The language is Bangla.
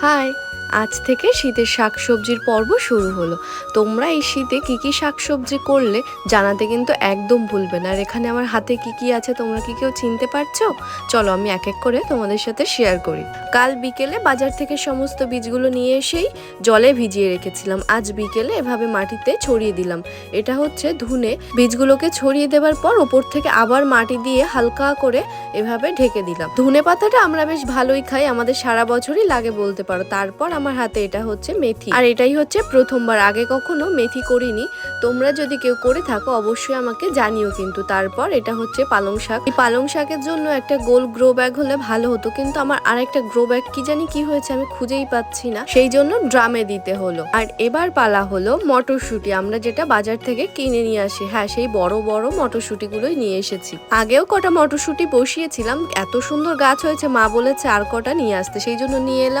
Hi. আজ থেকে শীতের শাকসবজির পর্ব শুরু হলো। তোমরা এই শীতে কি কি শাকসবজি করলে জানাতে কিন্তু একদম ভুলবে না। আর এখানে আমার হাতে কি কি আছে তোমরা কি কেউ চিনতে পারছ? চলো আমি এক এক করে তোমাদের সাথে শেয়ার করি। কাল বিকেলে বাজার থেকে সমস্ত বীজগুলো নিয়ে এসেই জলে ভিজিয়ে রেখেছিলাম। আজ বিকেলে এভাবে মাটিতে ছড়িয়ে দিলাম। এটা হচ্ছে ধুনে বীজগুলোকে ছড়িয়ে দেওয়ার পর ওপর থেকে আবার মাটি দিয়ে হালকা করে এভাবে ঢেকে দিলাম। ধুনে পাতাটা আমরা বেশ ভালোই খাই। আমাদের সারা বছরই লাগে বলতে পারো। তারপর আমার হাতে এটা হচ্ছে মেথি। আর এটাই হচ্ছে প্রথমবার, আগে কখনো মেথি করিনি। তোমরা যদি কেউ করে থাকো, অবশ্যই আমাকে জানিও কিন্তু। তারপর এটা হচ্ছে পালং শাক। এই পালং শাকের জন্য একটা গোল গ্রো ব্যাগ হলে ভালো হতো, কিন্তু আমার আরেকটা গ্রো ব্যাগ, কি জানি কি হয়েছে আমি খুঁজেই পাচ্ছি না। সেই জন্য ড্রামে দিতে হলো। আর এবার পালা হলো মটরশুঁটি। আমরা যেটা বাজার থেকে কিনে নিয়ে আসি হ্যাঁ সেই বড় বড় মটরশুঁটি গুলোই নিয়ে এসেছি। আগেও কটা মটরশুঁটি বসিয়েছিলাম, এত সুন্দর গাছ হয়েছে, মা বলেছে আর কটা নিয়ে আসতে। সেই জন্য নিয়ে এলাম।